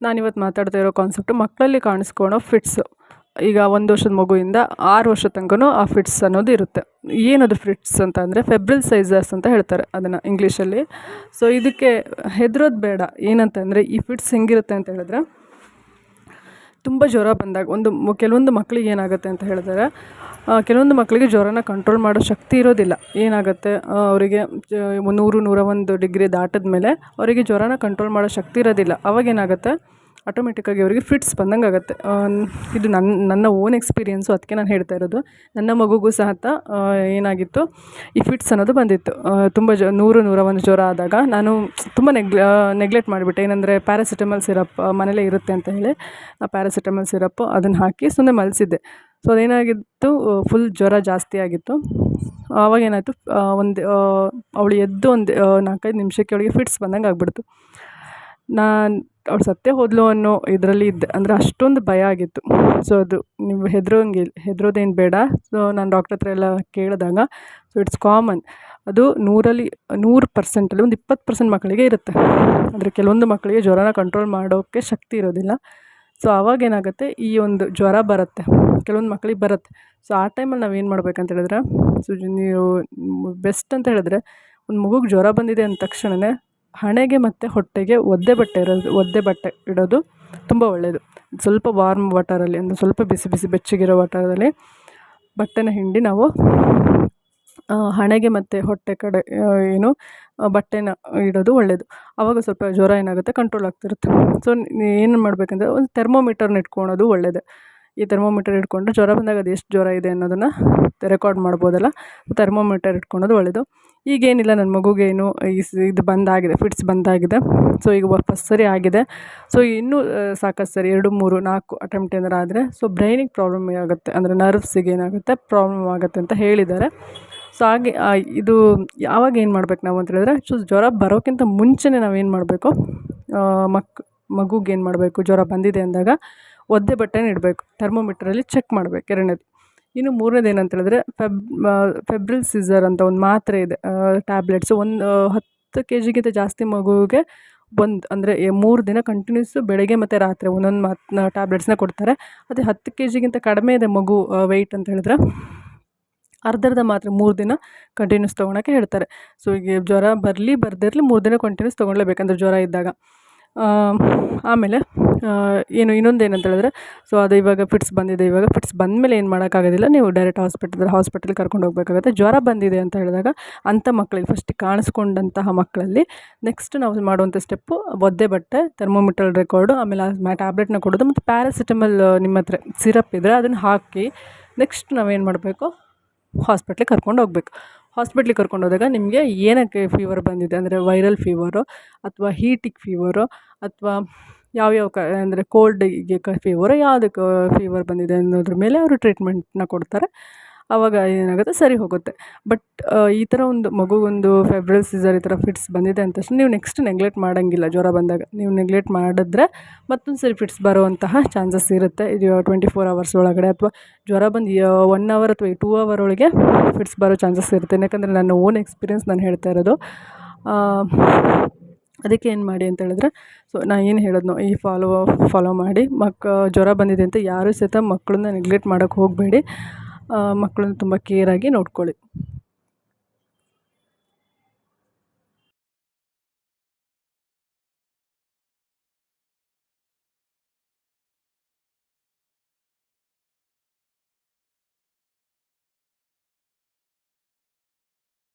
ನಾನಿವತ್ತು ಮಾತಾಡ್ತಾ ಇರೋ ಕಾನ್ಸೆಪ್ಟು ಮಕ್ಕಳಲ್ಲಿ ಕಾಣಿಸ್ಕೊಳೋ ಫಿಟ್ಸು ಈಗ ಒಂದು ವರ್ಷದ ಮಗುವಿಂದ ಆರು ವರ್ಷದ ತನಕನೂ ಆ ಫಿಟ್ಸ್ ಅನ್ನೋದು ಇರುತ್ತೆ. ಏನದು ಫಿಟ್ಸ್ ಅಂತ ಅಂದರೆ ಫೆಬ್ರಿಲ್ ಸೈಜಸ್ ಅಂತ ಹೇಳ್ತಾರೆ ಅದನ್ನು ಇಂಗ್ಲೀಷಲ್ಲಿ ಸೊ ಇದಕ್ಕೆ ಹೆದರೋದು ಬೇಡ. ಏನಂತಂದರೆ ಈ ಫಿಟ್ಸ್ ಹೆಂಗಿರುತ್ತೆ ಅಂತ ಹೇಳಿದ್ರೆ ತುಂಬ ಜ್ವರ ಬಂದಾಗ ಒಂದು ಕೆಲವೊಂದು ಮಕ್ಕಳಿಗೆ ಏನಾಗುತ್ತೆ ಅಂತ ಹೇಳಿದ್ರೆ ಕೆಲವೊಂದು ಮಕ್ಕಳಿಗೆ ಜ್ವರನ ಕಂಟ್ರೋಲ್ ಮಾಡೋ ಶಕ್ತಿ ಇರೋದಿಲ್ಲ. ಏನಾಗುತ್ತೆ? ಅವರಿಗೆ ನೂರು ನೂರ ಒಂದು ಡಿಗ್ರಿ ದಾಟಿದ ಮೇಲೆ ಅವರಿಗೆ ಜ್ವರನ ಕಂಟ್ರೋಲ್ ಮಾಡೋ ಶಕ್ತಿ ಇರೋದಿಲ್ಲ. ಅವಾಗೇನಾಗುತ್ತೆ ಆಟೋಮೆಟಿಕ್ಕಾಗಿ ಅವರಿಗೆ ಫಿಟ್ಸ್ ಬಂದಂಗೆ ಆಗುತ್ತೆ. ಇದು ನನ್ನ ನನ್ನ ಓನ್ ಎಕ್ಸ್ಪೀರಿಯೆನ್ಸು ಅದಕ್ಕೆ ನಾನು ಹೇಳ್ತಾ ಇರೋದು. ನನ್ನ ಮಗುಗೂ ಸಹ ಏನಾಗಿತ್ತು, ಈ ಫಿಟ್ಸ್ ಅನ್ನೋದು ಬಂದಿತ್ತು. ತುಂಬ ಜ, ನೂರು ನೂರ ಒಂದು ಜ್ವರ ಆದಾಗ ನಾನು ತುಂಬ ನೆಗ್ಲೆ ನೆಗ್ಲೆಕ್ಟ್ ಮಾಡಿಬಿಟ್ಟೆ. ಏನಂದರೆ ಪ್ಯಾರಾಸಿಟಮಲ್ ಸಿರಪ್ ಮನೇಲೇ ಇರುತ್ತೆ ಅಂತ ಹೇಳಿ ಆ ಪ್ಯಾರಾಸಿಟಮಲ್ ಸಿರಪ್ಪು ಅದನ್ನು ಹಾಕಿ ಸುಮ್ಮನೆ ಮಲಸಿದ್ದೆ. ಸೊ ಅದೇನಾಗಿತ್ತು ಫುಲ್ ಜ್ವರ ಜಾಸ್ತಿ ಆಗಿತ್ತು. ಆವಾಗೇನಾಯಿತು ಒಂದು ಅವಳು ಎದ್ದು ಒಂದು ನಾಲ್ಕೈದು ನಿಮಿಷಕ್ಕೆ ಅವಳಿಗೆ ಫಿಟ್ಸ್ ಬಂದಂಗೆ ಆಗಿಬಿಡ್ತು. ನಾನು ಅವ್ಳು ಸತ್ತೇ ಹೋದ್ಲು ಅನ್ನೋ ಇದರಲ್ಲಿ ಇದ್ದೆ, ಅಂದರೆ ಅಷ್ಟೊಂದು ಭಯ ಆಗಿತ್ತು. ಸೊ ಅದು ನೀವು ಹೆದ್ರೋಂಗೆ, ಹೆದರೋದೇನು ಬೇಡ. ಸೊ ನಾನು ಡಾಕ್ಟ್ರ್ ಹತ್ರ ಎಲ್ಲ ಕೇಳಿದಾಗ ಸೊ ಇಟ್ಸ್ ಕಾಮನ್ ಅದು ನೂರಲ್ಲಿ, ನೂರು ಪರ್ಸೆಂಟಲ್ಲಿ ಒಂದು ಇಪ್ಪತ್ತು ಪರ್ಸೆಂಟ್ ಮಕ್ಕಳಿಗೆ ಇರುತ್ತೆ. ಅಂದರೆ ಕೆಲವೊಂದು ಮಕ್ಕಳಿಗೆ ಜ್ವರನ ಕಂಟ್ರೋಲ್ ಮಾಡೋಕ್ಕೆ ಶಕ್ತಿ ಇರೋದಿಲ್ಲ. ಸೊ ಆವಾಗೇನಾಗುತ್ತೆ ಈ ಒಂದು ಜ್ವರ ಬರುತ್ತೆ. ಕೆಲವೊಂದು ಮಕ್ಕಳಿಗೆ ಬರುತ್ತೆ. ಸೊ ಆ ಟೈಮಲ್ಲಿ ನಾವು ಏನು ಮಾಡ್ಬೇಕಂತ ಹೇಳಿದ್ರೆ ಸೊ ನೀವು ಬೆಸ್ಟ್ ಅಂತ ಹೇಳಿದ್ರೆ, ಒಂದು ಮಗುಗೆ ಜ್ವರ ಬಂದಿದೆ ಅಂದ ತಕ್ಷಣವೇ ಹಣೆಗೆ ಮತ್ತು ಹೊಟ್ಟೆಗೆ ಒದ್ದೆ ಬಟ್ಟೆ ಇರೋದು, ಒದ್ದೆ ಬಟ್ಟೆ ಇಡೋದು ತುಂಬ ಒಳ್ಳೆಯದು ಸ್ವಲ್ಪ ವಾರ್ಮ್ ವಾಟರಲ್ಲಿ ಅಂದರೆ ಸ್ವಲ್ಪ ಬಿಸಿ ಬಿಸಿ ಬೆಚ್ಚಗಿರೋ ವಾಟರಲ್ಲಿ ಬಟ್ಟೆನ ಹಿಂಡಿ ನಾವು ಹಣೆಗೆ ಮತ್ತು ಹೊಟ್ಟೆ ಕಡೆ ಏನು ಬಟ್ಟೆನ ಇಡೋದು ಒಳ್ಳೆಯದು ಆವಾಗ ಸ್ವಲ್ಪ ಜ್ವರ ಏನಾಗುತ್ತೆ ಕಂಟ್ರೋಲ್ ಆಗ್ತಿರುತ್ತೆ. ಸೊ ಏನು ಮಾಡಬೇಕಂದ್ರೆ, ಒಂದು ಥರ್ಮೋಮೀಟರ್ನ ಇಟ್ಕೊಳೋದು ಒಳ್ಳೆಯದೇ ಈ ಥರ್ಮೋಮೀಟರ್ ಇಟ್ಕೊಂಡ್ರೆ ಜ್ವರ ಬಂದಾಗ ಅದು ಎಷ್ಟು ಜ್ವರ ಇದೆ ಅನ್ನೋದನ್ನು ರೆಕಾರ್ಡ್ ಮಾಡ್ಬೋದಲ್ಲ? ಥರ್ಮೋಮೀಟರ್ ಇಟ್ಕೊಳೋದು ಒಳ್ಳೆಯದು ಈಗೇನಿಲ್ಲ ನನ್ನ ಮಗುಗೇನು ಈ ಇದು ಬಂದಾಗಿದೆ ಫಿಟ್ಸ್ ಬಂದಾಗಿದೆ. ಸೊ ಈಗ ವಾಪಸ್ ಸರಿ ಆಗಿದೆ. ಸೊ ಇನ್ನೂ ಸಾಕಷ್ಟು ಸರಿ, ಎರಡು, ಮೂರು, ನಾಲ್ಕು ಅಟೆಂಪ್ಟ್ ಏನಾರು ಆದರೆ ಸೊ ಬ್ರೈನಿಗೆ ಪ್ರಾಬ್ಲಮ್ ಆಗುತ್ತೆ. ಅಂದರೆ ನರ್ವ್ಸಿಗೆ ಏನಾಗುತ್ತೆ ಪ್ರಾಬ್ಲಮ್ ಆಗುತ್ತೆ ಅಂತ ಹೇಳಿದ್ದಾರೆ. ಸೊ ಹಾಗೆ ಇದು ಯಾವಾಗ ಏನು ಮಾಡ್ಬೇಕು ನಾವು ಅಂತ ಹೇಳಿದ್ರೆ, ಸೊ, ಜ್ವರ ಬರೋಕ್ಕಿಂತ ಮುಂಚೆನೇ ನಾವೇನು ಮಾಡಬೇಕು? ಮಕ್, ಮಗುಗೆ ಏನು ಮಾಡಬೇಕು? ಜ್ವರ ಬಂದಿದೆ ಅಂದಾಗ ಒದ್ದೆ ಬಟ್ಟೆನ ಇಡಬೇಕು. ಥರ್ಮೋಮೀಟ್ರಲ್ಲಿ ಚೆಕ್ ಮಾಡಬೇಕು ಎರಡನೇದು. ಇನ್ನು ಮೂರನೇದು ಏನಂತ ಹೇಳಿದ್ರೆ ಫೆಬ್ ಫೆಬ್ರಿಲ್ ಸೀಸರ್ ಅಂತ ಒಂದು ಮಾತ್ರೆ ಇದೆ. ಟ್ಯಾಬ್ಲೆಟ್ಸು ಒಂದು ಹತ್ತು ಕೆ ಜಿಗಿಂತ ಜಾಸ್ತಿ ಮಗುವಿಗೆ ಒಂದು ಅಂದರೆ ಮೂರು ದಿನ ಕಂಟಿನ್ಯೂಸು ಬೆಳಗ್ಗೆ ಮತ್ತು ರಾತ್ರಿ ಒಂದೊಂದು ಮಾತು ಟ್ಯಾಬ್ಲೆಟ್ಸ್ನ ಕೊಡ್ತಾರೆ. ಅದೇ ಹತ್ತು ಕೆ ಜಿಗಿಂತ ಕಡಿಮೆ ಇದೆ ಮಗು ವೆಯ್ಟ್ ಅಂತ ಹೇಳಿದ್ರೆ ಅರ್ಧರ್ಧ ಅರ್ಧ ಮಾತ್ರೆ ಮೂರು ದಿನ ಕಂಟಿನ್ಯೂಸ್ ತೊಗೊಳಕ್ಕೆ ಹೇಳ್ತಾರೆ. ಸೊ ಈಗ ಜ್ವರ ಬರಲಿ ಬರ್ದಿರಲಿ ಮೂರು ದಿನ ಕಂಟಿನ್ಯೂಸ್ ತೊಗೊಳ್ಲೇಬೇಕಂದ್ರೆ ಜ್ವರ ಇದ್ದಾಗ. ಆಮೇಲೆ ಏನು ಇನ್ನೊಂದು ಏನಂತ ಹೇಳಿದ್ರೆ ಸೊ ಅದು ಇವಾಗ ಫಿಟ್ಸ್ ಬಂದಿದೆ. ಇವಾಗ ಫಿಟ್ಸ್ ಬಂದಮೇಲೆ ಏನು ಮಾಡೋಕ್ಕಾಗೋದಿಲ್ಲ, ನೀವು ಡೈರೆಕ್ಟ್ ಹಾಸ್ಪಿಟಲ್ ಹಾಸ್ಪಿಟಲ್ಗೆ ಕರ್ಕೊಂಡು ಹೋಗಬೇಕಾಗುತ್ತೆ. ಜ್ವರ ಬಂದಿದೆ ಅಂತ ಹೇಳಿದಾಗ ಅಂಥ ಮಕ್ಕಳಿಗೆ ಫಸ್ಟ್ ಕಾಣಿಸ್ಕೊಂಡಂತಹ ಮಕ್ಕಳಲ್ಲಿ ನೆಕ್ಸ್ಟ್ ನಾವು ಮಾಡುವಂಥ ಸ್ಟೆಪ್ಪು ಒದ್ದೆ ಬಟ್ಟೆ ಥರ್ಮೋಮೀಟರ್ ರೆಕಾರ್ಡು ಆಮೇಲೆ ಆ ಟ್ಯಾಬ್ಲೆಟ್ನ ಕೊಡೋದು ಮತ್ತು ಪ್ಯಾರಾಸಿಟಮಲ್ ನಿಮ್ಮ ಹತ್ರ ಸಿರಪ್ ಇದ್ದರೆ ಅದನ್ನು ಹಾಕಿ ನೆಕ್ಸ್ಟ್ ನಾವೇನು ಮಾಡಬೇಕು? ಹಾಸ್ಪಿಟ್ಲಿಗೆ ಕರ್ಕೊಂಡು ಹೋಗ್ಬೇಕು. ಹಾಸ್ಪಿಟ್ಲಿಗೆ ಕರ್ಕೊಂಡು ಹೋದಾಗ ನಿಮಗೆ ಏನಕ್ಕೆ ಫೀವರ್ ಬಂದಿದೆ ಅಂದರೆ ವೈರಲ್ ಫೀವರು ಅಥವಾ ಹೀಟಿಕ್ ಫೀವರು ಅಥವಾ ಯಾವ್ಯಾವ ಕ, ಅಂದರೆ ಕೋಲ್ಡಿಗೆ ಕ ಫೀವರು ಯಾವುದಕ್ಕೆ ಫೀವರ್ ಬಂದಿದೆ ಅನ್ನೋದ್ರ ಮೇಲೆ ಅವರು ಟ್ರೀಟ್ಮೆಂಟ್ನ ಕೊಡ್ತಾರೆ. ಆವಾಗ ಏನಾಗುತ್ತೆ, ಸರಿ ಹೋಗುತ್ತೆ. ಬಟ್ ಈ ಥರ ಒಂದು ಮಗುಗೊಂದು ಫೆಬ್ರಲ್ ಸೀಸರ್ ಈ ಥರ ಫಿಟ್ಸ್ ಬಂದಿದೆ ಅಂತ ತಕ್ಷಣ ನೀವು ನೆಕ್ಸ್ಟ್ ನೆಗ್ಲೆಕ್ಟ್ ಮಾಡೋಂಗಿಲ್ಲ. ಜ್ವರ ಬಂದಾಗ ನೀವು ನೆಗ್ಲೆಕ್ಟ್ ಮಾಡಿದ್ರೆ ಮತ್ತೊಂದು ಸರಿ ಫಿಟ್ಸ್ ಬರುವಂತಹ ಚಾನ್ಸಸ್ ಇರುತ್ತೆ. ಇದು ಟ್ವೆಂಟಿ ಫೋರ್ ಅವರ್ಸ್ ಒಳಗಡೆ ಅಥವಾ ಜ್ವರ ಬಂದು ಒನ್ ಅವರ್ ಅಥವಾ ಟೂ ಅವರ್ ಒಳಗೆ ಫಿಟ್ಸ್ ಬರೋ ಚಾನ್ಸಸ್ ಇರುತ್ತೆ. ಯಾಕಂದರೆ ನನ್ನ ಓನ್ ಎಕ್ಸ್ಪೀರಿಯೆನ್ಸ್ ನಾನು ಹೇಳ್ತಾ ಇರೋದು. ಅದಕ್ಕೆ ಏನು ಮಾಡಿ ಅಂತ ಹೇಳಿದ್ರೆ ಸೊ ನಾನು ಏನು ಹೇಳಿದ್ನೋ ಈ ಫಾಲೋ ಫಾಲೋ ಮಾಡಿ. ಮಕ್ಕ ಜ್ವರ ಬಂದಿದೆ ಅಂತ ಯಾರೂ ಸಹಿತ ಮಕ್ಕಳನ್ನ ನೆಗ್ಲೆಕ್ಟ್ ಮಾಡೋಕ್ಕೆ ಹೋಗಬೇಡಿ. ಮಕ್ಕಳನ್ನ ತುಂಬ ಕೇರಾಗಿ ನೋಡ್ಕೊಳ್ಳಿ.